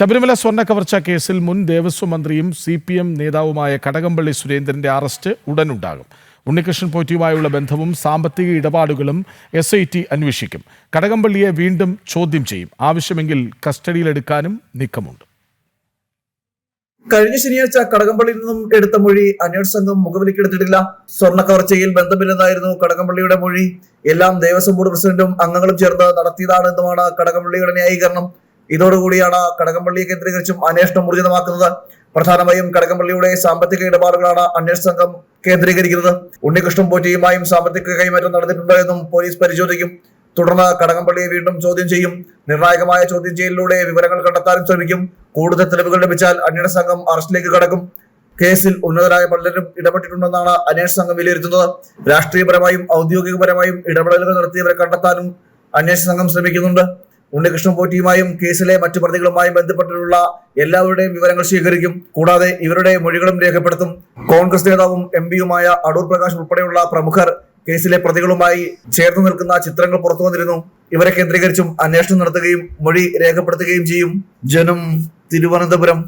ശബരിമല സ്വർണ കവർച്ചാ കേസിൽ മുൻ ദേവസ്വം മന്ത്രിയും സി പി എം നേതാവുമായ കടകംപള്ളി സുരേന്ദ്രന്റെ അറസ്റ്റ് ഉടനുണ്ടാകും. ഉണ്ണികൃഷ്ണൻ പോറ്റിയുമായുള്ള ബന്ധവും സാമ്പത്തിക ഇടപാടുകളും എസ് ഐ ടി അന്വേഷിക്കും. കടകംപള്ളിയെ വീണ്ടും ചോദ്യം ചെയ്യും. ആവശ്യമെങ്കിൽ കസ്റ്റഡിയിലെടുക്കാനും നീക്കമുണ്ട്. കഴിഞ്ഞ ശനിയാഴ്ച കടകംപള്ളിയിൽ നിന്നും എടുത്ത മൊഴി അന്വേഷണ സംഘം മുഖവിലേക്കെടുത്തിട്ടില്ല സ്വർണ കവർച്ചയിൽ ബന്ധമില്ലെന്നായിരുന്നു കടകംപള്ളിയുടെ മൊഴി. എല്ലാം ദേവസ്വം ബോർഡ് പ്രസിഡന്റും അംഗങ്ങളും ചേർന്ന് നടത്തിയതാണെന്നുമാണ് കടകംപള്ളിയുടെ ന്യായീകരണം. ഇതോടുകൂടിയാണ് കടകംപള്ളിയെ കേന്ദ്രീകരിച്ചും അന്വേഷണം ഊർജിതമാക്കുന്നത്. പ്രധാനമായും കടകംപള്ളിയുടെ സാമ്പത്തിക ഇടപാടുകളാണ് അന്വേഷണ സംഘം കേന്ദ്രീകരിക്കുന്നത്. ഉണ്ണികൃഷ്ണൻ പോറ്റിയുമായും സാമ്പത്തിക കൈമാറ്റം നടന്നിട്ടുണ്ടോ എന്നും പോലീസ് പരിശോധിക്കും. തുടർന്ന് കടകംപള്ളിയെ വീണ്ടും ചോദ്യം ചെയ്യും. നിർണായകമായ ചോദ്യം ചെയ്യലിലൂടെ വിവരങ്ങൾ കണ്ടെത്താനും ശ്രമിക്കും. കൂടുതൽ തെളിവുകൾ ലഭിച്ചാൽ അന്വേഷണ സംഘം അറസ്റ്റിലേക്ക് കടക്കും. കേസിൽ ഉന്നതരായ പലരും ഇടപെട്ടിട്ടുണ്ടെന്നാണ് അന്വേഷണ സംഘം വിലയിരുത്തുന്നത്. രാഷ്ട്രീയപരമായും ഔദ്യോഗികപരമായും ഇടപെടലുകൾ നടത്തിയവരെ കണ്ടെത്താനും അന്വേഷണ സംഘം ശ്രമിക്കുന്നുണ്ട്. ഉണ്ണികൃഷ്ണൻ പോറ്റിയുമായും കേസിലെ മറ്റു പ്രതികളുമായും ബന്ധപ്പെട്ടിട്ടുള്ള എല്ലാവരുടെയും വിവരങ്ങൾ സ്വീകരിക്കും കൂടാതെ ഇവരുടെ മൊഴികളും രേഖപ്പെടുത്തും. കോൺഗ്രസ് നേതാവും എം പിയുമായ അടൂർ പ്രകാശ് ഉൾപ്പെടെയുള്ള പ്രമുഖർ കേസിലെ പ്രതികളുമായി ചേർന്ന് നിൽക്കുന്ന ചിത്രങ്ങൾ പുറത്തു വന്നിരുന്നു. ഇവരെ കേന്ദ്രീകരിച്ചും അന്വേഷണം നടത്തുകയും മൊഴി രേഖപ്പെടുത്തുകയും ചെയ്യും. ജനം തിരുവനന്തപുരം